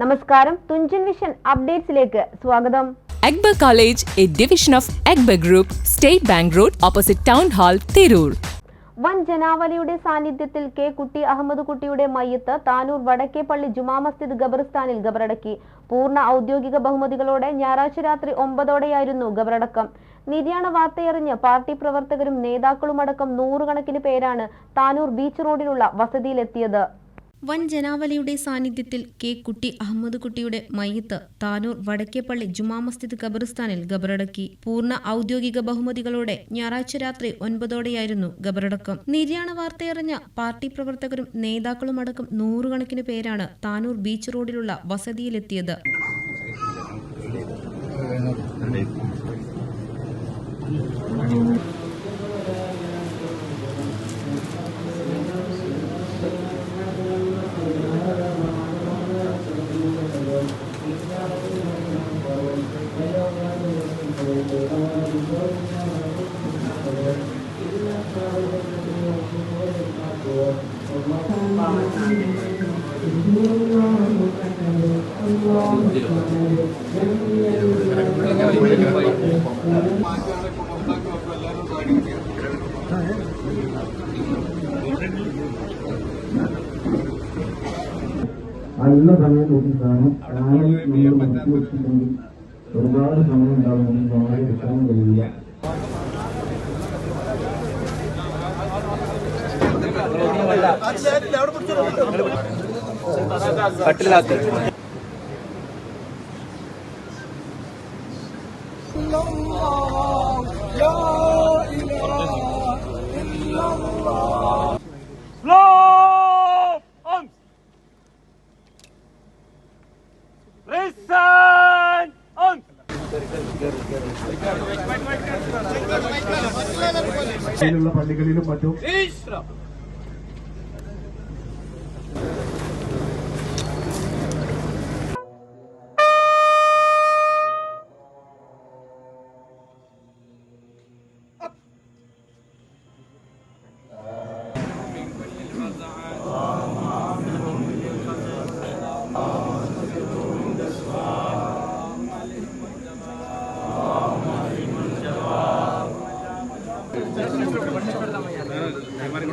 നമസ്കാരം തുഞ്ചൻ വിഷൻ അപ്ഡേറ്റ്സിലേക്ക് സ്വാഗതം. എഗ്ബ college A division of എഗ്ബ group state bank road opposite town hall Tirur. വൻ ജനാവലിയുടെ സാന്നിധ്യത്തിൽ കെ കുട്ടി അഹമ്മദ് കുട്ടിയുടെ മയ്യത്ത് താനൂർ വടക്കേപ്പള്ളി ജുമാ മസ്ജിദ് ഖബറിസ്ഥാനിൽ ഖബറടക്കി. പൂർണ ഔദ്യോഗിക ബഹുമതികളോടെ ഞായറാഴ്ച രാത്രി ഒമ്പതോടെയായിരുന്നു ഖബറടക്കം. നിര്യാണ വാർത്തയറിഞ്ഞ് പാർട്ടി പ്രവർത്തകരും നേതാക്കളുമടക്കം നൂറുകണക്കിന് പേരാണ് താനൂർ ബീച്ച് റോഡിലുള്ള വസതിയിലെത്തിയത്. വൻ ജനാവലിയുടെ സാന്നിധ്യത്തിൽ കെ. കുട്ടി അഹമ്മദ് കുട്ടിയുടെ മയ്യത്ത് താനൂർ വടക്കേപ്പള്ളി ജുമാ മസ്ജിദ് ഖബറിസ്ഥാനിൽ ഖബറടക്കി. പൂർണ ഔദ്യോഗിക ബഹുമതികളോടെ ഞായറാഴ്ച രാത്രി ഒൻപതോടെയായിരുന്നു ഖബറടക്കം. നിര്യാണ വാർത്തയറിഞ്ഞ പാർട്ടി പ്രവർത്തകരും നേതാക്കളുമടക്കം നൂറുകണക്കിന് പേരാണ് താനൂർ ബീച്ച് റോഡിലുള്ള വസതിയിലെത്തിയത്. ആ ഇന്ന സമയം നോക്കിയിട്ടാണ് ആരും നമ്മൾ മനസ്സിൽ വെച്ചിട്ടുണ്ടെങ്കിൽ ഒരുപാട് സമയം ഉണ്ടാവുമെങ്കിൽ നമ്മളെ കിട്ടാൻ കഴിയില്ല Love arms. Listen arms. ിലുള്ള പള്ളികളിലും മറ്റും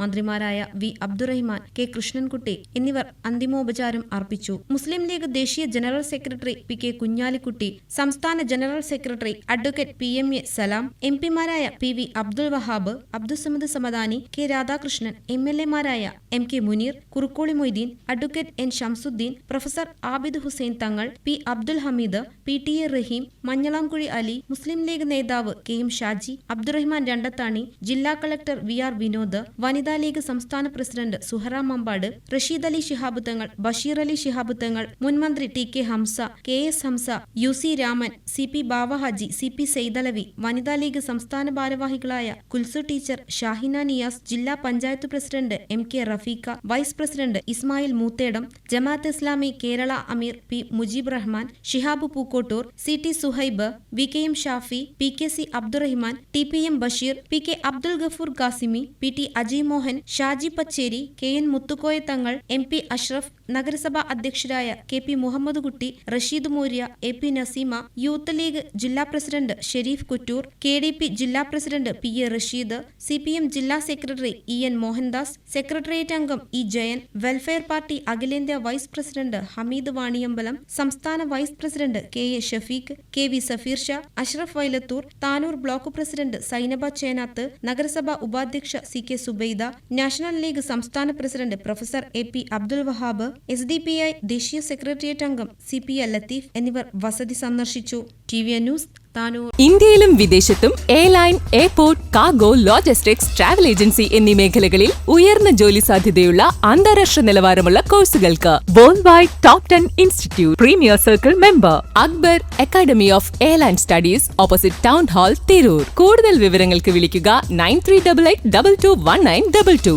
മന്ത്രിമാരായ വി അബ്ദുറഹിമാൻ കെ കൃഷ്ണൻകുട്ടി എന്നിവർ അന്തിമോപചാരം അർപ്പിച്ചു. മുസ്ലിം ലീഗ് ദേശീയ general secretary P K Kunhalikutty സംസ്ഥാന general secretary advocate P M A Salam M പിമാരായ P V Abdul Wahab Abdussamad Samadani K Radhakrishnan M L എമാരായ M K Muneer Kurukkoli Moideen advocate N Shamsuddin professor Abid Hussain Thangal P Abdul Hameed P T A Rahim Manjalamkuzhi Ali Muslim League നേതാവ് K M Shaji Abdurahman Randathani ജില്ലാ collector V R Vinod വനിതാ league സംസ്ഥാന president Suhara Mambad Rasheed Ali Shihab Thangal Basheer Ali Shihab Thangal മുൻമന്ത്രി T K Hamza K S Hamza U C Raman C P Bava Haji C P Saidalavi വനിതാ league സംസ്ഥാന ഭാരവാഹികളായ Kulsu teacher Shahina Niyas ജില്ലാ panchayat president M K Rafeeqa vice president Ismail Moothedam Jamaat Islami Kerala Ameer P Mujeeb Rahman Shihab Pookkottur C T Suhaib V K M Shafi P K C Abdurahiman T P M Basheer P K Abdul Gafoor Qasimi P T Ajay Mohan Shaji Pacheri K N Muthukoya Thangal M P Ashraf നഗരസഭാ അധ്യക്ഷരായ K P Muhammad Kutty Rasheed Moorya A P Naseema youth League ജില്ലാ president Shareef Kuttur K D P ജില്ലാ president P A Rasheed C P M ജില്ലാ secretary E N Mohandas secretariat അംഗം E Jayan welfare party അഖിലേന്ത്യാ vice president Hameed Vaniyambalam സംസ്ഥാന vice president K A Shafeeq K V Safeer Shah Ashraf Vailathur Tanur block president Zainaba Chenath നഗരസഭാ ഉപാധ്യക്ഷ C K Subaida national league സംസ്ഥാന president professor A P Abdul Wahab S D P I ദേശീയ secretariat അംഗം C P L Latheef എന്നിവർ വസതി സന്ദർശിച്ചു. T V news Tanur ഇന്ത്യയിലും വിദേശത്തും airline airport cargo logistics travel agency എന്നീ മേഖലകളിൽ ഉയർന്ന ജോലി സാധ്യതയുള്ള അന്താരാഷ്ട്ര നിലവാരമുള്ള കോഴ്സുകൾക്ക് world wide top ten institute premier circle member Akbar academy of airline studies opposite town hall Tirur കൂടുതൽ വിവരങ്ങൾക്ക് വിളിക്കുക nine three double eight double two one nine double two